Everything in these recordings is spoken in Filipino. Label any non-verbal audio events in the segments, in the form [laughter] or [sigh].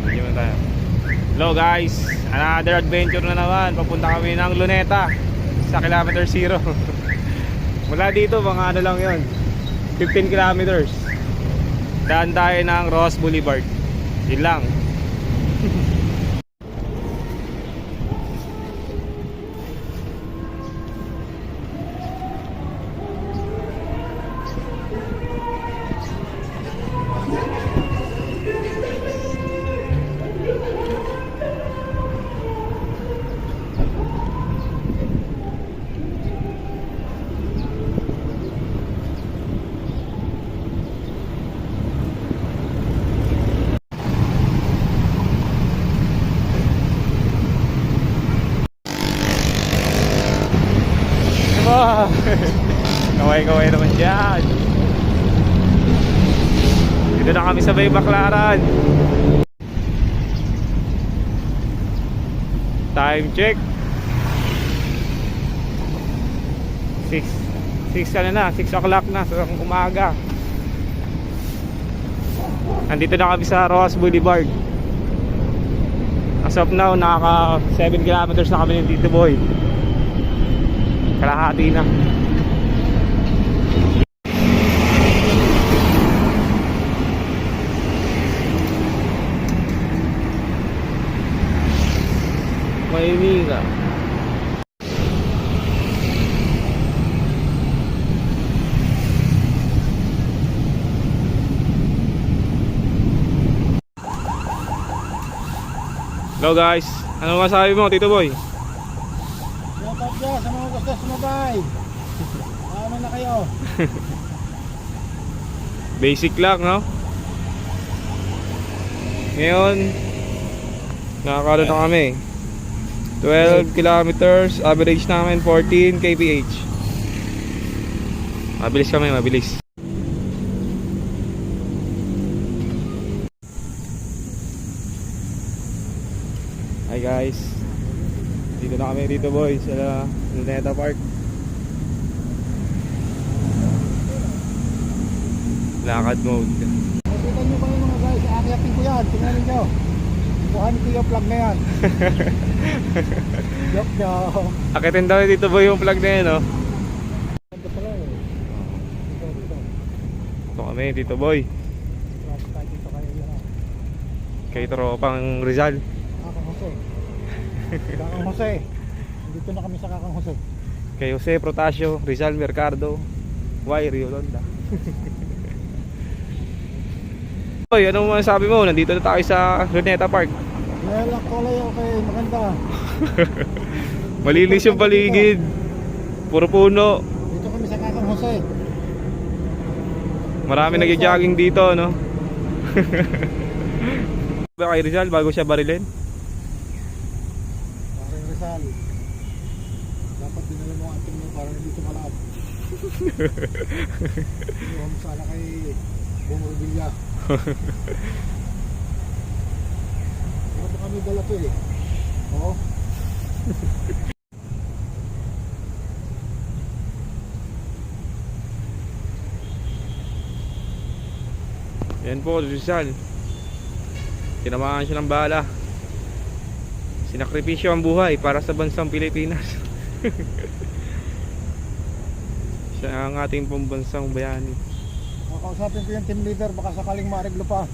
video muna tayo. Hello guys, another adventure na naman. Papunta kami ng Luneta sa kilometer zero. [laughs] Mula dito, mga ano lang yon 15 kilometers. Daan tayo ng Ross Boulevard. Yun lang. Kaway-kaway naman dyan. Dito na kami sa Bay Baklaran. Time check. 6 6 ano na, 6 o'clock na sa umaga. Nandito na kami sa Ross Boulevard. As of now, nakaka 7 kilometers na kami ng Tito Boy. Kalahati na. Hello guys, ano masabi mo Tito Boy? Shout out dyan sa mga gusto sumabay. Ano na kayo? [laughs] Basic lang, no? Ngayon, nakakalo na kami. 12 kilometers, average namin 14 kph. Mabilis kami, mabilis. Hi guys. Dito na kami dito boys sa Luneta Park. Lakad mode. Nakita nyo ba yun mga guys? Aakyatin ko yan. Tingnan ninyo. Kuhanin ko yung plug na yan. Joke joke. Akitin daw dito boy yung plug na yun, no? Ganda pala eh. Ito kami, dito boy. Yan. ah. Kay tropang Rizal. Jose. Kakang Jose. Dito na kami sa Kakang Jose. Kay Jose Protasio, Rizal Mercado, Y. Rio Londa. Boy, [laughs] anong masabi mo? Nandito na tayo sa Luneta Park. Well, actually okay. Maganda. [laughs] Malinis yung paligid. Puro puno. Dito kami sa Kakang Jose. Marami nagja-jogging dito, no? Ba [laughs] kay Rizal bago siya barilin? Rizal. Dapat dinala mo ating mo para hindi tumalab. Iwan mo sana kay Bumurbilya. Ano ba kami dala to eh? Oo. Yan po, Rizal. Tinamaan siya ng bala. Sinakripisyo ang buhay para sa bansang Pilipinas. [laughs] siya ang ating pambansang bayani. Kakausapin ko yung team leader baka sakaling mareglo pa.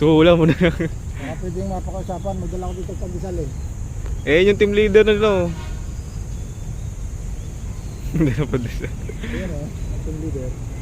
Suhula mo na. Baka pwedeng mapakausapan. Magdala ko dito sa Gisal eh. eh, yung team leader na no. Hindi na pa din. Ayan oh. ang Team leader.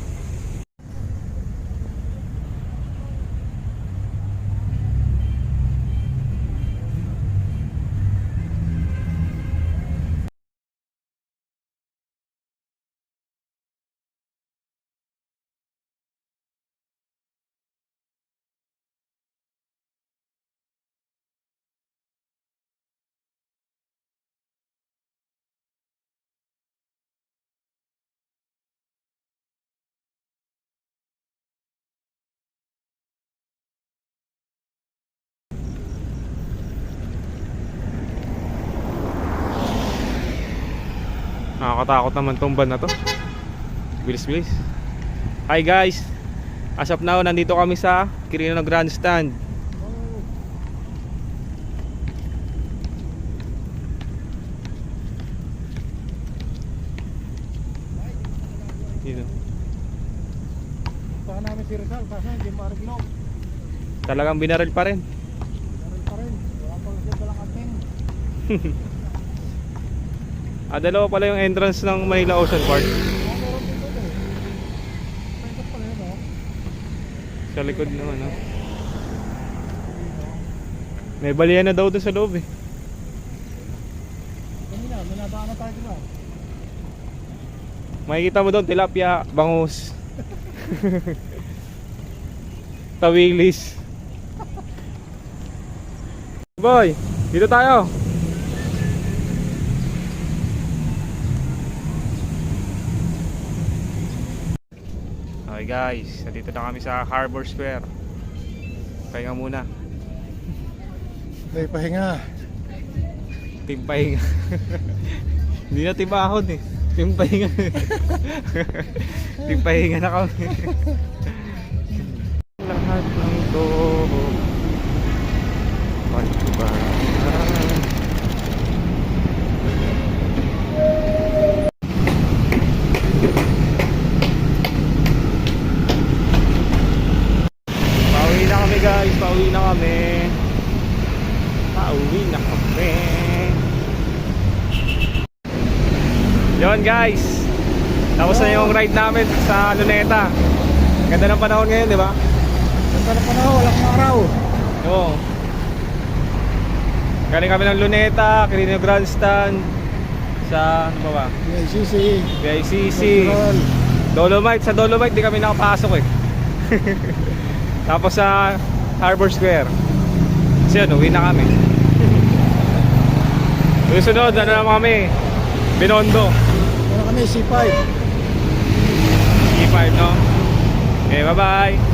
Nakakatakot naman tong van na to. Bilis bilis. Hi guys. As of now, nandito kami sa Quirino Grandstand. Dito. Saka namin si Rizal, kaso hindi mariglo. Talagang binaril pa rin. Meron pa rin. Wala pa siya palang ating. Ah, dalawa pala yung entrance ng Manila Ocean Park. Sa likod naman, no? May balian na daw doon sa loob eh. Kanina, may nadaanan tayo diba? Makikita mo doon, tilapia, bangus. [laughs] Tawilis. Boy, dito tayo. Okay guys, nandito na kami sa Harbor Square. Pahinga muna. May pahinga. Timpahinga. [laughs] Hindi na tibahon eh. Timpahinga. Timpahinga na kami. [laughs] Lahat ng to. Pagbahan. Pauwi na kami guys, pauwi na kami. Pauwi na kami. Yon guys. Tapos na yung ride namin sa Luneta. Ganda ng panahon ngayon, di ba? Ganda na panahon, walang araw. Oo. Galing kami ng Luneta, Quirino Grandstand, sa ano ba ba? BICC, Cultural. Dolomite. Sa Dolomite di kami nakapasok eh. [laughs] Tapos sa Harbor Square. Kasi yun, uwi na kami. [laughs] Susunod, ano naman kami? Binondo. Kami C5. E5, no? Okay, bye-bye.